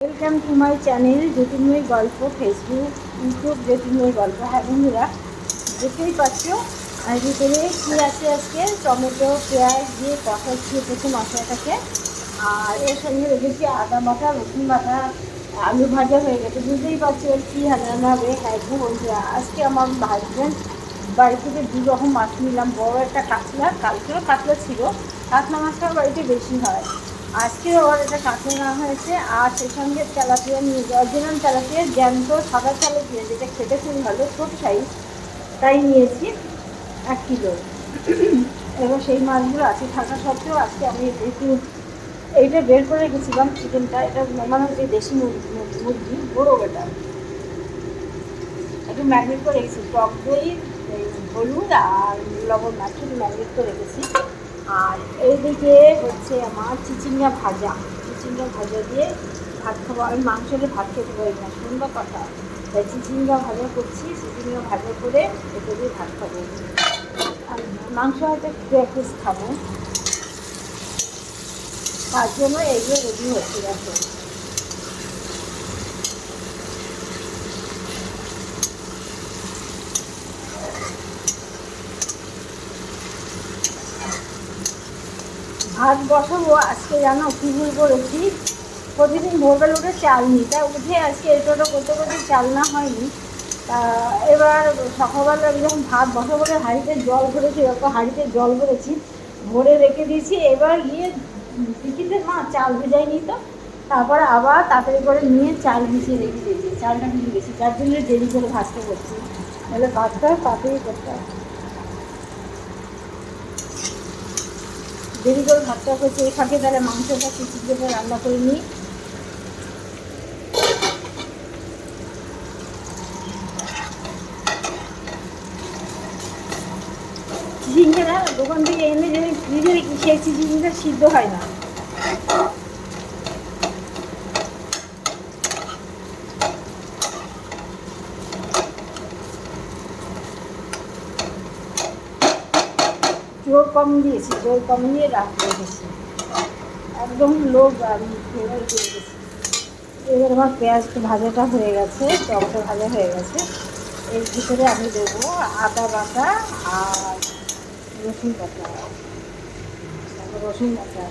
Welcome to my channel Jyotirmoy গল্প Facebook YouTube জ্যোতির্ময় গল্প হ্যাঁ বন্ধুরা, দেখতেই পাচ্ছ? আর ভিতরে কী আছে আজকে? টমেটো, পেঁয়াজ দিয়ে কষাচ্ছি প্রথম মশলাটাকে। আর এর সঙ্গে রেখেছি আদা বাটা, রসুন বাটা, আলু ভাজা হয়ে গেছে। বুঝতেই পারছি ওর কী রান্না হবে? হ্যাঁ বন্ধুরা, আজকে আমার হাজব্যান্ড বাড়ি থেকে দু রকম মাছ নিলাম। বড় একটা কাতলা, কালকেও কাতলা ছিল। কাতলা মাছটা বাড়িতে বেশি হয়। আজকে ওর একটা কাতলা নেওয়া হয়েছে। আর সেই সঙ্গে তেলাপিয়া নিয়ে অরিজিনাল তেলাপিয়া জ্যান্ত সাদা তেলাপিয়া যেটা খেতে খুব ভালো, ছোট সাইজ তাই নিয়েছি এক কিলো। এবার সেই মাছগুলো আছে থাকা সত্ত্বেও আজকে আমি একটু এইটা বের করে রেখেছিলাম চিকেনটা। এটা মানে হচ্ছে দেশি মুরগি মুরগি, বড়ো এটা একটু ম্যাগনেট করে রেখেছি। টক দই হলুদ আর লবণ মাছ ম্যাগনেট করে রেখেছি। আর এইদিকে হচ্ছে আমার চিচিঙ্গা ভাজা। চিচিঙ্গা ভাজা দিয়ে ভাত খাব। আমি মাংস দিয়ে ভাত খেতে পারি না সুন্দর কথা। তাই চিচিঙ্গা ভাজা করছি, চিচিঙ্গা ভাজা করে এটা দিয়ে ভাত খাব। আর মাংস হয়তো প্র্যাকটিস খাব। তার জন্য এইগুলো রেডি হচ্ছে দেখো। ভাত বসাবো আজকে জানো কী ভুল করেছি? প্রতিদিন ভোরবেলা উঠে চাল নিই। তা উঠে আজকে এটা করতে করতে চাল না হয়নি। তা এবার সকালবেলা যখন ভাত বসাবো বলে হাঁড়িতে জল ভরেছি ওরকম হাঁড়িতে জল ভরেছি, ভরে রেখে দিয়েছি। এবার গিয়ে টিকিতে মা চাল ভেজাইনি তো। তারপরে আবার তাড়াতাড়ি করে নিয়ে চাল ভিজিয়ে রেখে দিয়েছি। চালটা ভিজে গেছি যার জন্য দেরি করে ভাজতে করছি তাহলে ভাতটা তাড়াতাড়ি করতে হয় দেরি করে ভাতটা হয়েছে, এই ফাঁকে তাহলে মাংসটা কিছু দিয়ে রান্না করে নিই। চিচিংটা দোকান থেকে এনে যে ফ্রিজে সেই চিচিংটা সিদ্ধ হয় না। জোর কম দিয়েছি, জোর কম দিয়ে রাখ রেখেছি একদম লো ফ্লেভার দিয়ে রেখেছি এবার আমার পেঁয়াজ ভাজাটা হয়ে গেছে, টমেটো ভাজা হয়ে গেছে। এর ভিতরে আমি দেবো আদা বাটা আর রসুন বাটা। রসুন বাটা।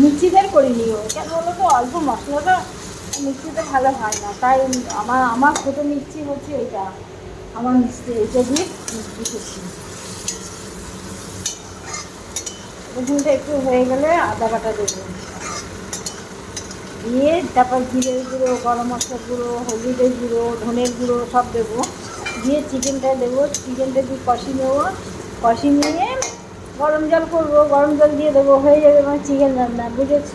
মিক্সিতে করে নিও কেন বলো তো? অল্প মশলাটা মিক্সিতে ভালো হয় না। তাই আমার আমার ছোটো মিক্সি হচ্ছে এটা। আমার মিক্সি এটা দিয়ে মিক্সি করছি রসুনটা একটু হয়ে গেলে আদা বাটা দেবো। দিয়ে তারপর জিরের গুঁড়ো, গরম মশলার গুঁড়ো, হলুদের গুঁড়ো, ধনের গুঁড়ো সব দেবো। দিয়ে চিকেনটা দেবো। চিকেনটা দিয়ে কষি নেব। কষি নিয়ে গরম জল করব। গরম জল দিয়ে দেবো। হয়ে যাবে আমার চিকেন রান্না, বুঝেছ?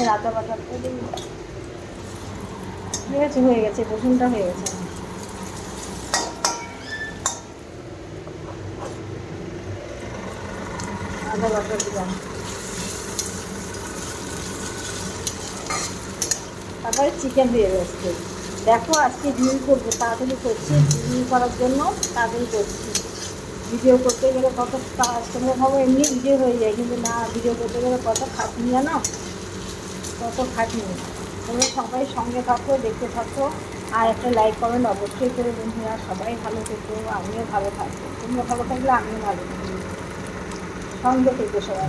এর আদা হয়ে গেছে হয়ে গেছে। তারপরে চিকেন দিয়ে রয়েছে দেখো আজকে ডিম করব, তাড়াতাড়ি করছি। ডিম করার জন্য তাড়াতাড়ি করছি। ভিডিও করতে গেলে কত তোমরা হবে এমনি ভিডিও হয়ে যায়, কিন্তু না, ভিডিও করতে গেলে কত খাটনি জানো? কত খাটনি। তোমরা সবাই সঙ্গে থাকো, দেখতে থাকো। আর একটা লাইক কমেন্ট অবশ্যই করে বন্ধুরা, সবাই ভালো থেকো, আমিও ভালো থাকব। তোমরা ভালো থাকলে আমিও ভালো থাকব। সঙ্গে থেকে সবাই।